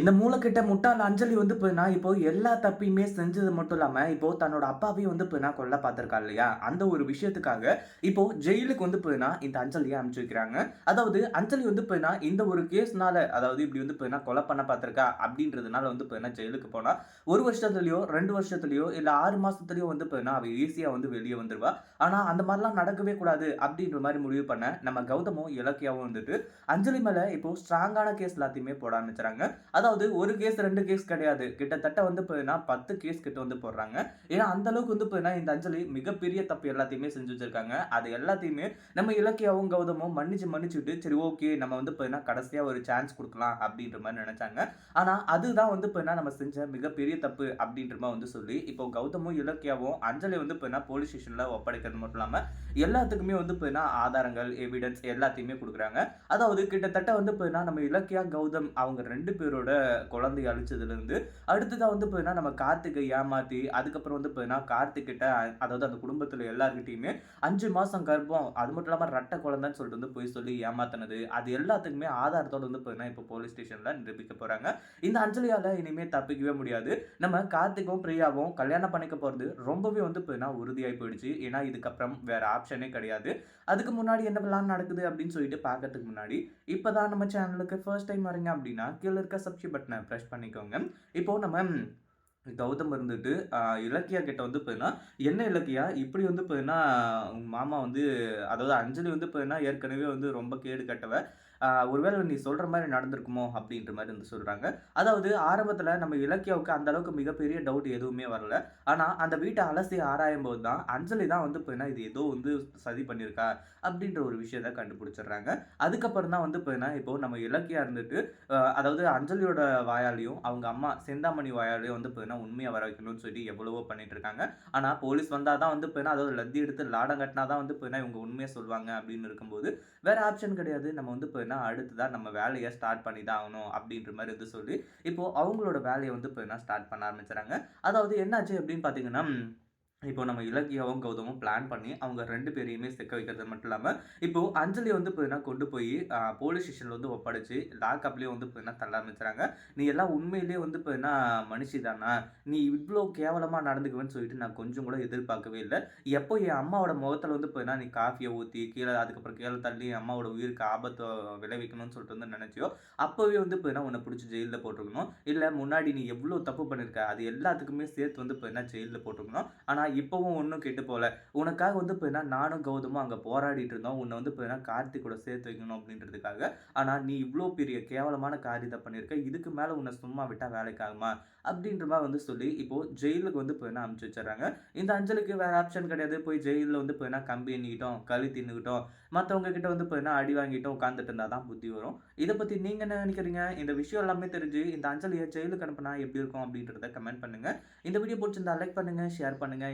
இந்த மூளைக்கிட்ட முட்டாள் அஞ்சலி வந்து போயினா இப்போ எல்லா தப்பையுமே செஞ்சது மட்டும் இல்லாம இப்போ தன்னோட அப்பாவையும் வந்து போயினா கொல்ல பார்த்திருக்கா இல்லையா? அந்த ஒரு விஷயத்துக்காக இப்போ ஜெயிலுக்கு வந்து போயினா இந்த அஞ்சலியை அனுப்பிச்சு வைக்கிறாங்க. அதாவது அஞ்சலி வந்து போயினா இந்த ஒரு கேஸ்னால அதாவது இப்படி வந்து போயினா கொலை பண்ண பார்த்திருக்கா? அப்படின்றதுனால வந்து போயினா ஜெயிலுக்கு போனா ஒரு வருஷத்துலயோ ரெண்டு வருஷத்துலயோ இல்ல ஆறு மாசத்துலயோ வந்து போயினா அவ ஈஸியா வந்து வெளியே வந்துருவா. ஆனா அந்த மாதிரிலாம் நடக்கவே கூடாது அப்படின்ற மாதிரி முடிவு பண்ண நம்ம கௌதமும் இலக்கியாவும் வந்துட்டு அஞ்சலி மேல இப்போ ஸ்ட்ராங்கான கேஸ் எல்லாத்தையுமே போட ஆரம்பிச்சுறாங்க. அதாவது ஒரு கேஸ் ரெண்டு கேஸ் கிடையாது. கிட்டத்தட்ட வந்து போயினா பத்து கேஸ் கிட்ட வந்து போடுறாங்க. ஏன்னா அந்த அளவுக்கு வந்து போயினா இந்த அஞ்சலி மிகப்பெரிய தப்பு எல்லாத்தையுமே செஞ்சு வச்சிருக்காங்க. அது எல்லாத்தையுமே நம்ம இலக்கியாவும் கௌதமும் மன்னிச்சு மன்னிச்சுட்டு சரி ஓகே நம்ம வந்து போயினா கடைசியா ஒரு சான்ஸ் கொடுக்கலாம் அப்படின்ற மாதிரி நினைச்சாங்க. ஆனா அதுதான் வந்து போயினா நம்ம செஞ்ச மிகப்பெரிய தப்பு அப்படின்ற மாதிரி வந்து சொல்லி இப்போ கௌதமும் இலக்கியாவும் அஞ்சலி வந்து போயினா போலீஸ் ஸ்டேஷன்ல ஒப்படைக்கிறது மட்டும் இல்லாம எல்லாத்துக்குமே வந்து போயினா ஆதாரங்கள் எவிடன்ஸ் எல்லாத்தையுமே கொடுக்குறாங்க. அதாவது கிட்டத்தட்ட வந்து போயினா நம்ம இலக்கியா கௌதம் அவங்க ரெண்டு பேரோட குழந்தைய அழிச்சதுலேருந்து அடுத்ததாக வந்து போயினா நம்ம கார்த்திகை ஏமாற்றி அதுக்கப்புறம் வந்து போயினா கார்த்திகிட்ட அதாவது அந்த குடும்பத்தில் எல்லாருக்கிட்டையுமே அஞ்சு மாதம் கர்ப்பம் அது மட்டும் இல்லாமல் ரட்டை குழந்தைன்னு சொல்லிட்டு வந்து போய் சொல்லி ஏமாத்தினது அது எல்லாத்துக்குமே ஆதாரத்தோடு வந்து போயினா இப்போ போலீஸ் ஸ்டேஷனில் நிரூபிக்க போகிறாங்க இந்த அஞ்சலியால் இனிமேல் தப்பிக்கவே முடியாது. நம்ம கார்த்திக்கும் பிரியாவும் கல்யாணம் பண்ணிக்க போகிறது ரொம்பவே வந்து போயினா உறுதியாகி போயிடுச்சு. ஏன்னா இதுக்கப்புறம் வேறு ஆப்ஷனே கிடையாது. அதுக்கு முன்னாடி என்ன பிளான் நடக்குது அப்படின்னு சொல்லிட்டு பார்க்கறதுக்கு முன்னாடி இப்போ தான் நம்ம சேனலுக்கு ஃபர்ஸ்ட் டைம் வரீங்க அப்படின்னா கீழே இருக்க சப்ஸ்கிரைப் பட்டனை ப்ரெஸ் பண்ணிக்கோங்க. இப்போ நம்ம கௌதம் இருந்துட்டு இலக்கியா கிட்ட வந்து போயின்னா என்ன இலக்கியா? இப்படி வந்து போயின்னா மாமா வந்து அதாவது அஞ்சலி வந்து போயின்னா ஏற்கனவே வந்து ரொம்ப கேடு கட்டவ. ஒருவேளை நீ சொல்கிற மாதிரி நடந்திருக்குமோ அப்படின்ற மாதிரி வந்து சொல்கிறாங்க அதாவது ஆரம்பத்தில் நம்ம இலக்கியாவுக்கு அந்த அளவுக்கு மிகப்பெரிய டவுட் எதுவுமே வரல. ஆனால் அந்த வீட்டை அலசி ஆராயும் போது தான் அஞ்சலி தான் வந்து போயின்னா இது ஏதோ வந்து சதி பண்ணியிருக்கா அப்படின்ற ஒரு விஷயத்த கண்டுபிடிச்சிடுறாங்க. அதுக்கப்புறம் தான் வந்து போயின்னா இப்போ நம்ம இலக்கியா இருந்துட்டு அதாவது அஞ்சலியோட வாயாலையும் அவங்க அம்மா செந்தாமணி வாயாலையும் வந்து போயின்னா உண்மையை வர வைக்கணும்னு சொல்லி எவ்வளவோ பண்ணிட்டு இருக்காங்க. ஆனால் போலீஸ் வந்தால் தான் வந்து போயின்னா அதாவது லத்தி எடுத்து லாடம் கட்டினா தான் வந்து போயின்னா இவங்க உண்மையாக சொல்லுவாங்க அப்படின்னு இருக்கும்போது வேற ஆப்ஷன் கிடையாது. நம்ம வந்து போயின்னா அடுத்துதான் நம்ம வேலையை ஸ்டார்ட் பண்ணி தான் ஆகணும் அப்படின்ற மாதிரி வந்து சொல்லி இப்போது அவங்களோட வேலையை வந்து போயின்னா ஸ்டார்ட் பண்ண ஆரம்பிச்சுறாங்க. அதாவது என்னாச்சு அப்படின்னு பார்த்தீங்கன்னா இப்போ நம்ம இலக்கியாவும் கௌதமும் பிளான் பண்ணி அவங்க ரெண்டு பேரையுமே சிக்க வைக்கிறது மட்டும் இல்லாமல் இப்போ அஞ்சலி வந்து போயின்னா கொண்டு போய் போலீஸ் ஸ்டேஷனில் வந்து ஒப்படைச்சு லாக்அப்லேயே வந்து பார்த்தீங்கன்னா தள்ள ஆரம்பிச்சுறாங்க. நீ எல்லாம் உண்மையிலேயே வந்து போயின்னா மனுஷி தானா? நீ இவ்வளோ கேவலமாக நடந்துக்குவேன்னு சொல்லிட்டு நான் கொஞ்சம் கூட எதிர்பார்க்கவே இல்லை. எப்போ என் அம்மாவோட முகத்தில் வந்து போயின்னா நீ காஃபியை ஊற்றி கீழே அதுக்கப்புறம் கீழே தள்ளி அம்மாவோட உயிருக்கு ஆபத்தை விளைவிக்கணும்னு சொல்லிட்டு வந்து நினச்சியோ அப்போவே வந்து போயின்னா உன்னை பிடிச்சி ஜெயிலில் போட்டிருக்கணும். இல்லை முன்னாடி நீ எவ்வளோ தப்பு பண்ணியிருக்க அது எல்லாத்துக்குமே சேர்த்து வந்து போயின்னா ஜெயிலில் போட்டிருக்கணும். ஆனால் இப்போவும் ஒன்றும் கெட்டு போகல. உனக்காக வந்து போயின்னா நானும் கௌதமும் அங்கே போராடிட்டு இருந்தோம். உன்னை வந்து போயின்னா கார்த்திக் கூட சேர்த்து வைக்கணும் அப்படின்றதுக்காக. ஆனால் நீ இவ்வளோ பெரிய கேவலமான காரியத்தை பண்ணியிருக்க இதுக்கு மேலே உன்னை சும்மா விட்டால் வேலைக்காகுமா அப்படின்ற மாதிரி வந்து சொல்லி இப்போது ஜெயிலுக்கு வந்து போயின்னா அனுப்பிச்சு வச்சிடறாங்க. இந்த அஞ்சலுக்கு வேறு ஆப்ஷன் கிடையாது. போய் ஜெயிலில் வந்து போயின்னா கம்பி எண்ணிக்கிட்டோம் களி தின்னுக்கிட்டோம். மற்றவங்க கிட்ட வந்து போயின்னா அடி வாங்கிட்டோம் உட்காந்துட்டு இருந்தால் தான் புத்தி வரும். இதை பற்றி நீங்கள் என்ன நினைக்கிறீங்க? இந்த விஷயம் எல்லாமே தெரிஞ்சு இந்த அஞ்சலியை ஜெயிலுக்கு அனுப்புனா எப்படி இருக்கும் அப்படின்றத கமெண்ட் பண்ணுங்கள் இந்த வீடியோ பிடிச்சிருந்தா லைக் பண்ணுங்கள் ஷேர் பண்ணுங்கள்